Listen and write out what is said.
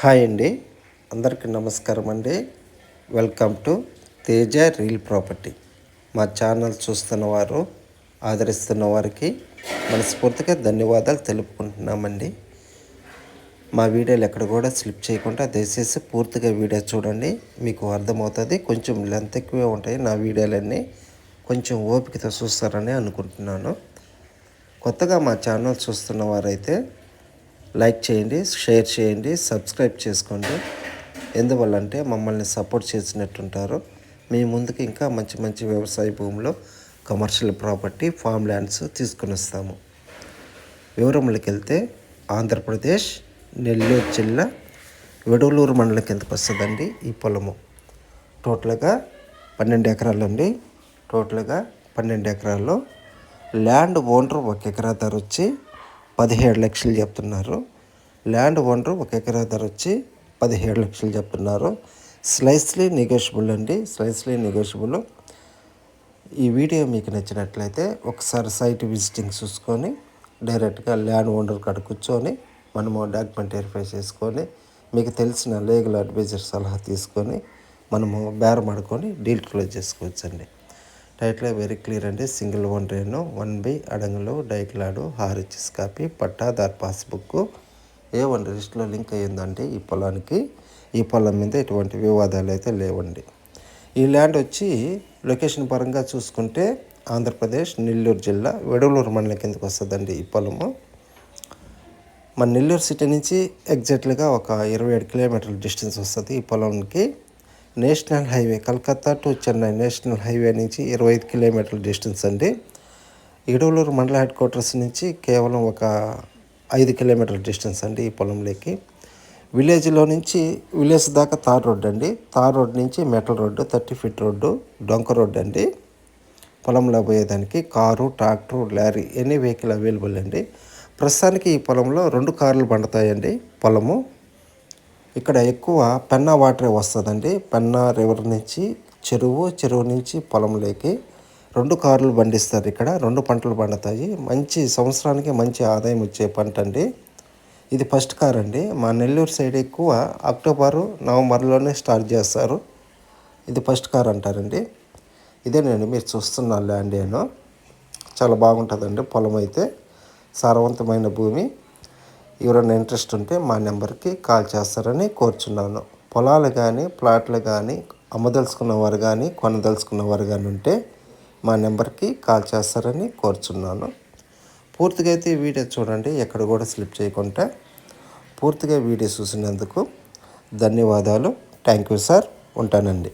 Hi అండి. అందరికీ నమస్కారం అండి. Welcome to Teja real property. మా ఛానల్ చూస్తున్న వారు ఆదరిస్తున్న వారికి మనస్ఫూర్తిగా ధన్యవాదాలు తెలుపుకుంటున్నామండి. మా వీడియోలు ఎక్కడ కూడా స్లిప్ చేయకుండా దయచేసి పూర్తిగా వీడియో చూడండి. మీకు అర్థమవుతుంది కొంచెం లెంత్ ఎక్కువే ఉంటాయి. నా వీడియోలన్నీ కొంచెం ఓపికతో చూస్తారని అనుకుంటున్నాను. కొత్తగా మా ఛానల్ చూస్తున్న వారైతే లైక్ చేయండి షేర్ చేయండి సబ్స్క్రైబ్ చేసుకోండి. ఎందువల్ల అంటే మమ్మల్ని సపోర్ట్ చేసినట్టుంటారు. మీ ముందుకు ఇంకా మంచి మంచి వ్యవసాయ భూమిలో కమర్షియల్ ప్రాపర్టీ ఫామ్ ల్యాండ్స్ తీసుకుని వస్తాము వివరములకి వెళ్తే ఆంధ్రప్రదేశ్ నెల్లూరు జిల్లా వెడలూరు మండలం కిందకు వస్తుందండి ఈ పొలము. టోటల్గా పన్నెండు ఎకరాలు అండి టోటల్గా పన్నెండు ఎకరాల్లో ల్యాండ్ ఓనర్ ఒక ఎకరా ధర వచ్చి పదిహేడు లక్షలు చెప్తున్నారు. ల్యాండ్ ఓనర్ ఒక ఎకరా ధర వచ్చి పదిహేడు లక్షలు చెప్తున్నారు. స్లైస్లీ నెగోషియబుల్ అండి. స్లైస్లీ నెగోషియబుల్ ఈ వీడియో మీకు నచ్చినట్లయితే ఒకసారి సైట్ విజిటింగ్ చూసుకొని డైరెక్ట్గా ల్యాండ్ ఓనర్ కాడ కూర్చొని మనము డాక్యుమెంట్ వెరిఫై చేసుకొని మీకు తెలిసిన లీగల్ అడ్వైజర్ సలహా తీసుకొని మనము బేరం ఆడుకొని డీల్ క్లోజ్ చేసుకోవచ్చండి. టైటిల్ వెరీ క్లియర్ అండి. సింగిల్ వన్ రేను వన్ బి అడంగులు డైక్లాడు హారిచిస్ కాపీ పట్టాదార్ పాస్బుక్ ఏ వన్ రిజిస్టర్లో లింక్ అయ్యిందంటే ఈ పొలానికి ఈ పొలం మీద ఎటువంటి వివాదాలు అయితే లేవండి. ఈ ల్యాండ్ వచ్చి లొకేషన్ పరంగా చూసుకుంటే ఆంధ్రప్రదేశ్ నెల్లూరు జిల్లా వెడలూరు మండలం కిందకి వస్తుందండి ఈ పొలము. మన నెల్లూరు సిటీ నుంచి ఎగ్జాక్ట్లీగా ఒక ఇరవై ఏడు కిలోమీటర్ల డిస్టెన్స్ వస్తుంది ఈ పొలంకి. National highway Calcutta to Chennai national highway నుంచి ఇరవై ఐదు కిలోమీటర్ల డిస్టెన్స్ అండి. ఇడవలూరు మండల హెడ్ క్వార్టర్స్ నుంచి కేవలం ఒక ఐదు కిలోమీటర్ల డిస్టెన్స్ అండి ఈ పొలంలోకి. విలేజ్లో నుంచి విలేజ్ దాకా తార్ రోడ్ అండి. తార్ రోడ్ నుంచి metal road thirty feet road డొంక రోడ్డు అండి. పొలంలో పోయేదానికి car tractor lorry any vehicle available అండి. ప్రస్తుతానికి ఈ పొలంలో రెండు కార్లు పండుతాయండి పొలము. ఇక్కడ ఎక్కువ పెన్నా వాటరే వస్తుందండి. పెన్నా రివర్ నుంచి చెరువు చెరువు నుంచి పొలంలోకి రెండు కార్లు పండిస్తారు ఇక్కడ. రెండు పంటలు పండుతాయి. మంచి సంవత్సరానికి మంచి ఆదాయం వచ్చే పంట అండి. ఇది ఫస్ట్ కార్ అండి. మా నెల్లూరు సైడ్ ఎక్కువ అక్టోబరు నవంబర్లోనే స్టార్ట్ చేస్తారు. ఇది ఫస్ట్ కార్ అంటారండి. ఇదేనండి మీరు చూస్తున్న ల్యాండ్ ఏనో చాలా బాగుంటుందండి పొలం అయితే. సారవంతమైన భూమి. ఎవరైనా ఇంట్రెస్ట్ ఉంటే మా నెంబర్కి కాల్ చేస్తారని కోరుచున్నాను. పొలాలు కానీ ప్లాట్లు కానీ అమ్మదలుచుకున్న వారు కానీ కొనదలుచుకున్న వారు కానీ ఉంటే మా నెంబర్కి కాల్ చేస్తారని కోరుచున్నాను. పూర్తిగా అయితే వీడియో చూడండి ఎక్కడ కూడా స్లిప్ చేయకుండా. పూర్తిగా వీడియో చూసినందుకు ధన్యవాదాలు. Thank you sir. ఉంటానండి.